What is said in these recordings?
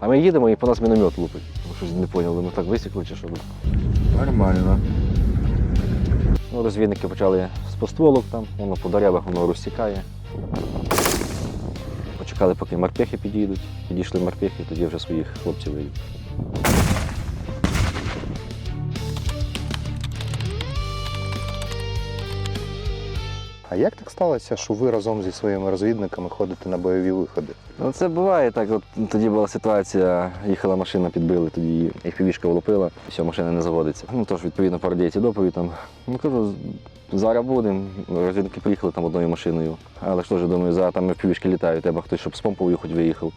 А ми їдемо і по нас міномет лупить. Тому щось не поняли, ми так висікли чи що. Нормально. Ну, розвідники почали з постволок там, воно по деревах воно розсікає. Почекали, поки морпехи підійдуть. Підійшли морпехи, тоді вже своїх хлопців вивів. А як так сталося, що ви разом зі своїми розвідниками ходите на бойові виходи? Ну, це буває так. От тоді була ситуація, їхала машина, підбили, тоді її FPV-шка влупила, і все, машина не заводиться. Ну тож, відповідно, парадійці доповідь там. Ну кажу, зараз будемо. Розвідники приїхали там одною машиною. Але ж теж думаю, зараз там FPV-шки літають, треба хтось, щоб з помповою хоч виїхав.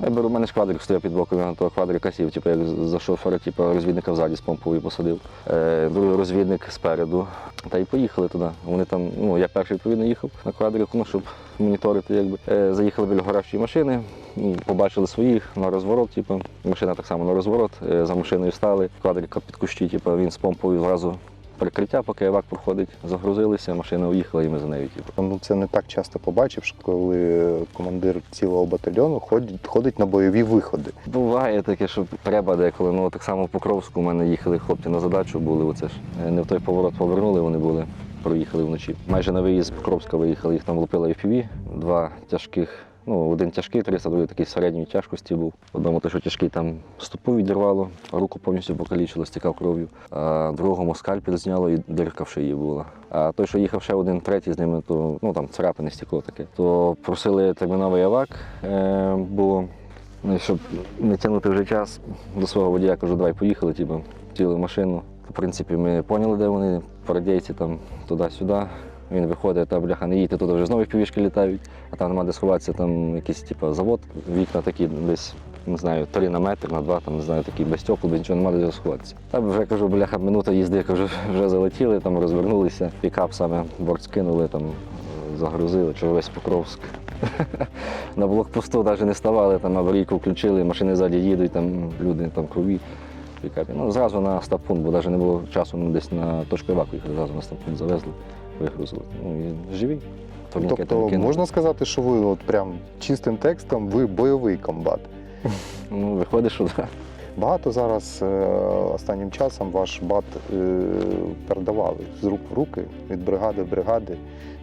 Я беру, у мене ж квадрик стояв під боком, я на того квадрика сів, типу, як за шофера, типу, розвідника взаді з помповою посадив. Е, другий розвідник спереду. Та й поїхали туди. Вони там, ну я перший відповідно їхав на квадрику, ну, щоб моніторити, якби. Е, заїхали біля горящої машини, ну, побачили своїх на розворот, типу. машина так само на розворот, е, за машиною стали, квадрика під кущі, типу, він з помпою зразу прикриття, поки евак проходить, загрузилися, машина уїхала і ми за нею. Типу. Ну це не так часто побачив, що коли командир цілого батальйону ходить, ходить на бойові виходи. Буває таке, що треба деколи. Ну так само в Покровську у мене їхали хлопці на задачу, були оце ж. е, Не в той поворот повернули, вони були, проїхали вночі. Майже на виїзд з Покровська виїхали, їх там влупили FPV, два тяжких. Ну, один тяжкий 300, другий такий середньої тяжкості був. Одному те, що тяжкий там стопу відірвало, руку повністю покалічило, стікав кров'ю. А другому скальпель зняло і дирка в шиї була. А той, що їхав ще один, третій з ними, то ну там царапини стекло таке. То просили терміновий авак, е, бо Ну, щоб не тягнути вже час до свого водія, кажу, давай поїхали, типу, сіли в машину. В принципі, ми поняли, де вони, парадійці там туди-сюди. Він виходить, та бляха, не їдьте, туди вже знову півішки літають, а там нема де сховатися, там якийсь типу, завод, вікна такі десь, не знаю, три на метр, на два, там, не знаю, такі без стекол, без нічого, нема де сховатися. Та вже кажу, бляха, минута їзди, кажу, вже залетіли, там розвернулися, пікап саме борт скинули, там загрузили, весь Покровськ. На блокпосту навіть не ставали, там аварійку включили, машини ззаді їдуть, там люди там крові. Ну, зразу на стапун, бо навіть не було часу ну, десь на точку еваку їхати, зразу на стапун завезли, вигрузили. Ну і живі. Тобто можна сказати, що ви от прям чистим текстом ви бойовий комбат. Ну, виходить, що так. Багато зараз е, останнім часом ваш бат е, передавали з рук в руки від бригади в бригади.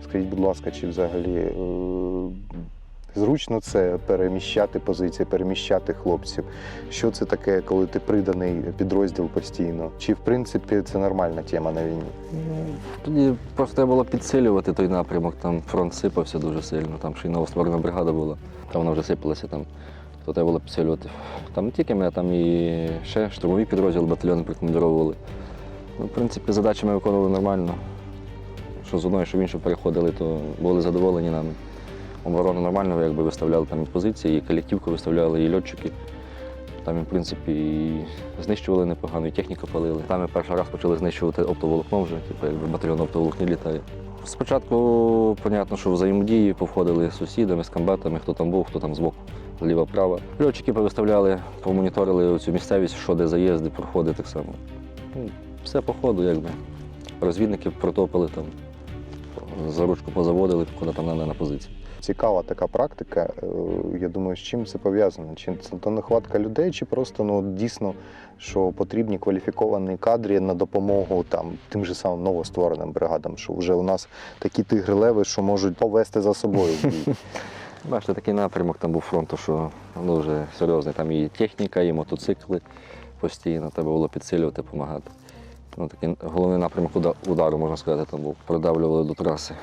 Скажіть, будь ласка, чи взагалі е, зручно це переміщати позиції, переміщати хлопців? Що це таке, коли ти приданий підрозділ постійно? Чи в принципі це нормальна тема на війні? Ну, Тоді просто треба було підсилювати той напрямок, там фронт сипався дуже сильно, там ще й новостворена бригада була, там вона вже сипалася там. То треба було підсилювати. Там не тільки а там і ще штурмові підрозділи батальйони прикомандировували. Ну, в принципі, задачі ми виконували нормально. Що з одної, що в іншу переходили, то були задоволені нами. Оборону нормально якби виставляли там і позиції, і колективку виставляли, і льотчики. Там, в принципі, і знищували непогано, і техніку палили. Там ми перший раз почали знищувати оптоволокно вже, типу, якби батальйон оптоволокні літає. Спочатку, понятно, що взаємодії повходили з сусідами, з комбатами, хто там був, хто там збоку, зліва-право. Льотчики повиставляли, помоніторили цю місцевість, що де заїзди, проходи так само. Ну, Все по ходу, якби. Розвідники протопили там, за ручку позаводили, куди там треба на позиції. Цікава така практика. Е, Я думаю, з чим це пов'язано? Чи це то нехватка людей, чи просто ну дійсно, що потрібні кваліфіковані кадри на допомогу там тим же самим новоствореним бригадам, що вже у нас такі тигри леви, що можуть повести за собою. Бачите, такий напрямок там був фронту, що ну, вже серйозний. Там і техніка, і мотоцикли постійно, треба було підсилювати, допомагати. Ну, такий головний напрямок удару, можна сказати, там був. Продавлювали до траси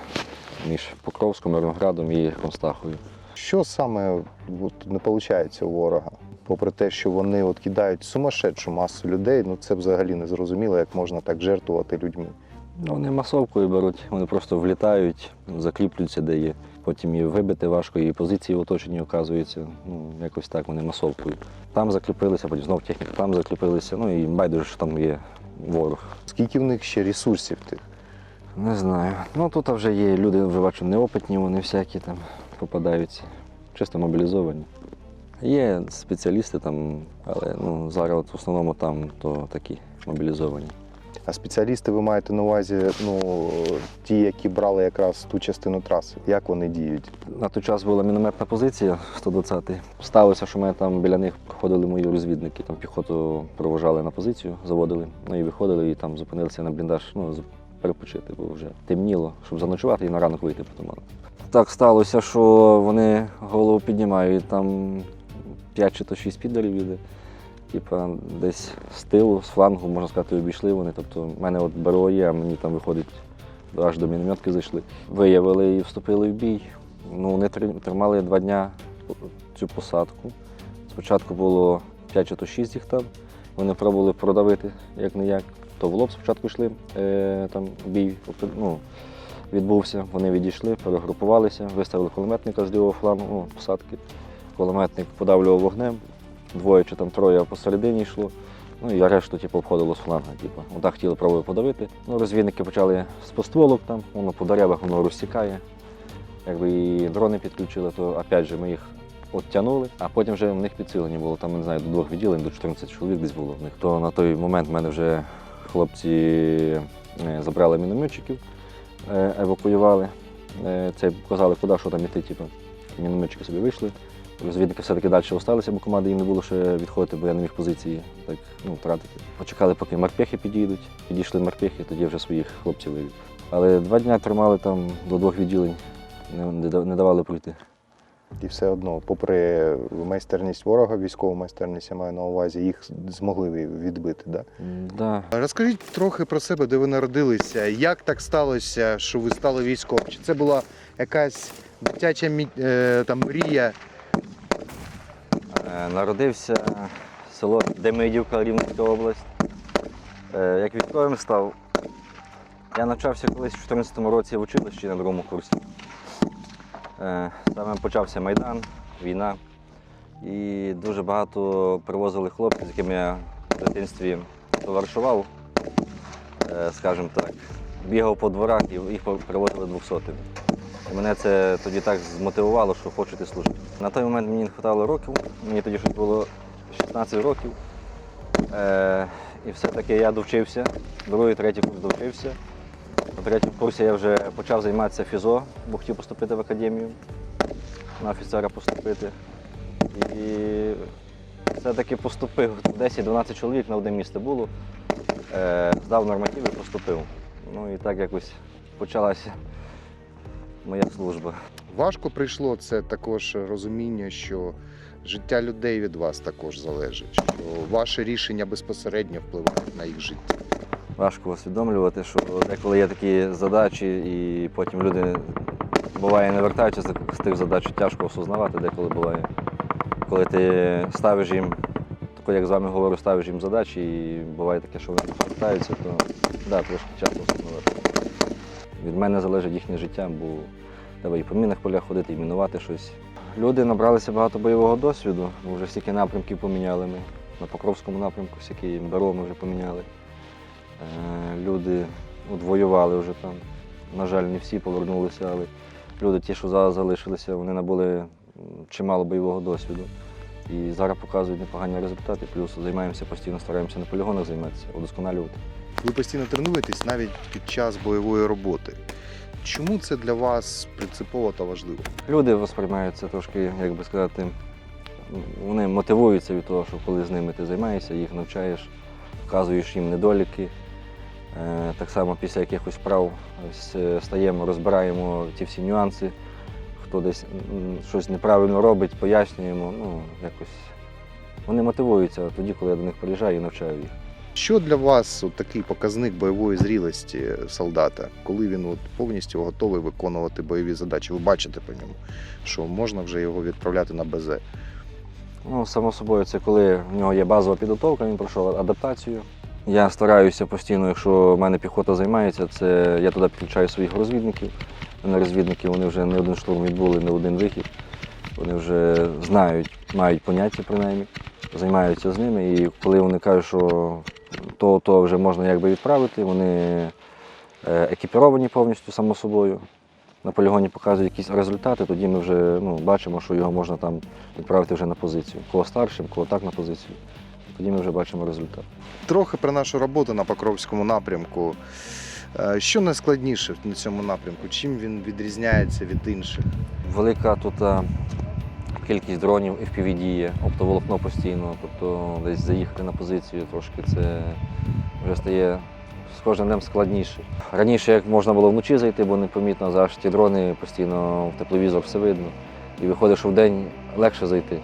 між Покровськом, Мирноградом і Констахою. Що саме от, не виходить у ворога? Попри те, що вони от кидають сумасшедшу масу людей, ну це взагалі не зрозуміло, як можна так жертвувати людьми. Ну, вони масовкою беруть, вони просто влітають, закріплюються, де є. Потім і вибити важко, і позиції в оточенні оказуються. Ну, якось так вони масовкою. Там закріпилися, потім знов техніка, там закріпилися. Ну і байдуже, що там є ворог. Скільки в них ще ресурсів тих? Не знаю. Ну тут вже є люди, вже бачу, неопитні, вони всякі там попадаються, чисто мобілізовані. Є спеціалісти там, але ну, зараз от в основному там то такі мобілізовані. А спеціалісти ви маєте на увазі ну, ті, які брали якраз ту частину траси. Як вони діють? На той час була мінометна позиція 120-й. Сталося, що ми там біля них проходили мої розвідники, там піхоту провожали на позицію, заводили. Ну і виходили і там зупинилися на бліндаж, ну, перепочити, бо вже темніло, щоб заночувати і на ранок вийти по туману. Так сталося, що вони голову піднімають, там 5 чи то 6 підерів їде. Типа десь з тилу, з флангу, можна сказати, обійшли вони. Тобто в мене от БРО а мені там виходить аж до мінометки зайшли. Виявили і вступили в бій. Ну, вони тримали два дня цю посадку. Спочатку було 5 чи то 6 їх там. Вони пробували продавити як не як. То в лоб спочатку йшли, е, там бій ну, відбувся. Вони відійшли, перегрупувалися, виставили кулеметника з лівого флангу, ну, посадки. Кулеметник подавлював вогнем, двоє чи там троє посередині йшло. Ну і решту типу, обходило з фланга. Типу. Отак хотіли пробувати подавити. Ну, розвідники почали з постволок там, воно по деревах воно розсікає. Якби і дрони підключили, то опять же ми їх оттягнули, а потім вже в них підсилення було. Там, не знаю, до двох відділень, до 14 чоловік десь було в них. То на той момент в мене вже хлопці е, забрали мінометчиків, е, евакуювали. Е, Це показали, куди що там іти. Типу. Мінометчики собі вийшли. Розвідники все-таки далі залишилися, бо команди їм не було ще відходити, бо я не міг позиції так, ну, втратити. Почекали, поки морпехи підійдуть. Підійшли морпехи, тоді вже своїх хлопців вивів. Але два дні тримали там до двох відділень, не давали пройти. І все одно, попри майстерність ворога, військову майстерність я маю на увазі, їх змогли відбити. Да? Да. Розкажіть трохи про себе, де ви народилися. Як так сталося, що ви стали військовим? Чи це була якась дитяча мі- е, там, мрія? Е, Народився село Демидівка, Рівненська область. Е, Як військовим став, я навчався колись у 2014 році в училищі на другому курсі. Е, Саме почався Майдан, війна. І дуже багато привозили хлопців, з якими я в дитинстві товаришував, е, скажімо так. Бігав по дворах і їх привозили двохсотими. І мене це тоді так змотивувало, що хочу йти служити. На той момент мені не вистачало років, мені тоді щось було 16 років. Е, і все-таки я довчився, другий, третій курс довчився. На третьому курсі я вже почав займатися фізо, бо хотів поступити в академію, на офіцера поступити. І все-таки поступив. 10-12 чоловік на одне місце було. Е, здав норматив і поступив. Ну і так якось почалася моя служба. Важко прийшло це також розуміння, що життя людей від вас також залежить, що ваше рішення безпосередньо впливають на їх життя. Важко усвідомлювати, що деколи є такі задачі, і потім люди буває не вертаються з тих задач, тяжко осознавати, деколи буває. Коли ти ставиш їм, тако як з вами говорю, ставиш їм задачі, і буває таке, що вони повертаються, то да, трошки тяжко осознавати. Від мене залежить їхнє життя, бо треба і по мінах полях ходити, і мінувати щось. Люди набралися багато бойового досвіду, бо вже стільки напрямків поміняли ми. На Покровському напрямку стільки БРО ми вже поміняли. Е, Люди от, воювали вже там. На жаль, не всі повернулися, але люди, ті, що зараз залишилися, вони набули чимало бойового досвіду. І зараз показують непогані результати. Плюс займаємося постійно, стараємося на полігонах займатися, удосконалювати. Ви постійно тренуєтесь навіть під час бойової роботи. Чому це для вас принципово та важливо? Люди восприймають це трошки, як би сказати, вони мотивуються від того, що коли з ними ти займаєшся, їх навчаєш, вказуєш їм недоліки. Е, Так само після якихось справ е, стаємо, розбираємо ті всі нюанси, хто десь щось неправильно робить, пояснюємо. Ну, якось. Вони мотивуються тоді, коли я до них приїжджаю і навчаю їх. Що для вас от такий показник бойової зрілості солдата, коли він от повністю готовий виконувати бойові задачі? Ви бачите по ньому, що можна вже його відправляти на БЗ. Ну, само собою, це коли в нього є базова підготовка, він пройшов адаптацію. Я стараюся постійно, якщо в мене піхота займається, це я туди підключаю своїх розвідників. Мене розвідники вони вже не один штурм відбули, не один вихід. Вони вже знають, мають поняття принаймні, займаються з ними. І коли вони кажуть, що то, то вже можна якби відправити, вони е, екіпіровані повністю само собою. На полігоні показують якісь результати, тоді ми вже ну, бачимо, що його можна там відправити вже на позицію. Кого старшим, кого так на позицію. Тоді ми вже бачимо результат. Трохи про нашу роботу на Покровському напрямку. Е, Що найскладніше на цьому напрямку? Чим він відрізняється від інших? Велика тут кількість дронів FPV діє, оптоволокно постійно, тобто десь заїхати на позицію трошки це вже стає з кожним днем складніше. Раніше як можна було вночі зайти, бо непомітно, зараз ті дрони постійно в тепловізор все видно. І виходить, що в день легше зайти.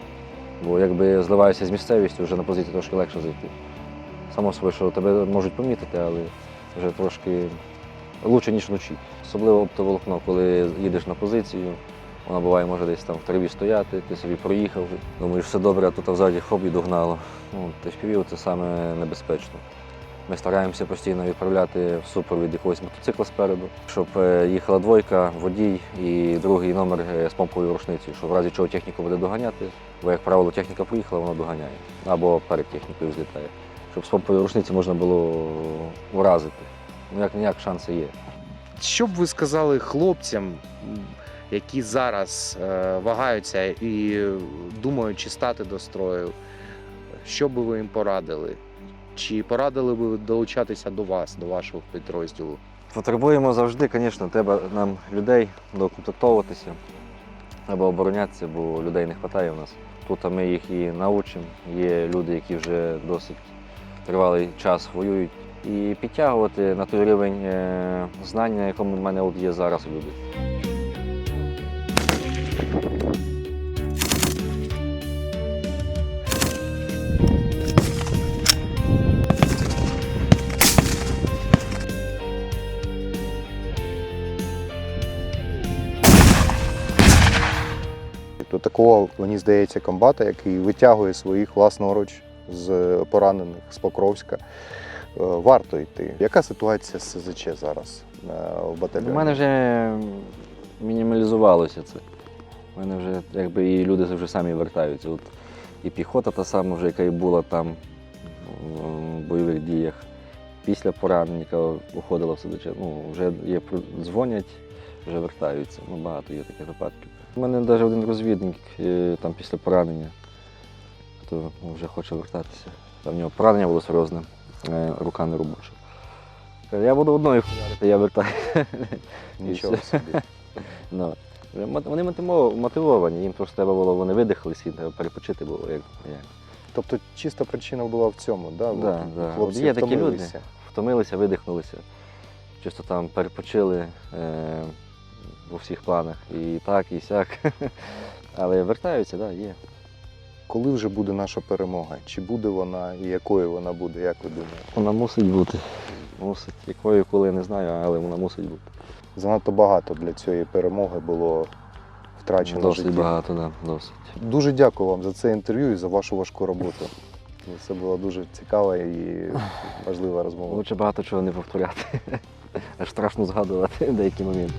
Бо якби зливаєшся з місцевістю, вже на позиції трошки легше зайти. Само собою, що тебе можуть помітити, але вже трошки краще, ніж вночі. Особливо оптоволокно, коли їдеш на позицію, вона буває, може десь там в траві стояти, ти собі проїхав, думаєш, все добре, а тут взагалі хоп і догнало. Ну, FPV це саме небезпечно. Ми стараємося постійно відправляти в супровід якогось мотоцикла спереду, щоб е, їхала двойка, водій і другий номер е, з помповою рушницею, щоб в разі чого техніку буде доганяти, бо, як правило, техніка поїхала, вона доганяє. Або перед технікою злітає. Щоб з помпової рушниці можна було вразити. Ну, як ніяк шанси є. Що б ви сказали хлопцям, які зараз е, вагаються і думають, чи стати до строю? Що би ви їм порадили? Чи порадили би ви долучатися до вас, до вашого підрозділу? Потребуємо завжди, звісно, треба нам людей доукомплектовуватися або оборонятися, бо людей не вистачає у нас. Тут ми їх і научимо. Є люди, які вже досить тривалий час воюють. І підтягувати на той рівень е, знання, якому в мене от є зараз люди. Такого, мені здається, комбата, який витягує своїх власноруч з поранених з Покровська. е, Варто йти. Яка ситуація з СЗЧ зараз е, в батальйоні? У мене вже мінімалізувалося це. У мене вже якби і люди вже самі вертаються. От і піхота та сама, вже, яка і була там в бойових діях. Після поранення, яка уходила в СДЧ, ну, вже є, дзвонять, вже вертаються. Ну, багато є таких випадків. У мене навіть один розвідник е, там після поранення, хто вже хоче вертатися. Там в нього поранення було серйозне, е, рука не робоча. Я буду одною хуярити, я вертаю. Нічого собі. Ну, вони мотивовані, їм просто треба було, вони видихлися і треба перепочити було. Як, як. Тобто чиста причина була в цьому, да? Да, да. Хлопці є такі люди. втомилися. Втомилися, видихнулися. Чисто там перепочили е, у всіх планах. І так, і сяк. Але вертаються, так, да, є. Коли вже буде наша перемога? Чи буде вона і якою вона буде, як ви думаєте? Вона мусить бути. Мусить. Якою, коли не знаю, але вона мусить бути. Занадто багато для цієї перемоги було втрачено Досить життів. багато, да, досить. Дуже дякую вам за це інтерв'ю і за вашу важку роботу. Це була дуже цікава і важлива розмова. Лучше багато чого не повторяти. Аж страшно згадувати деякі моменти.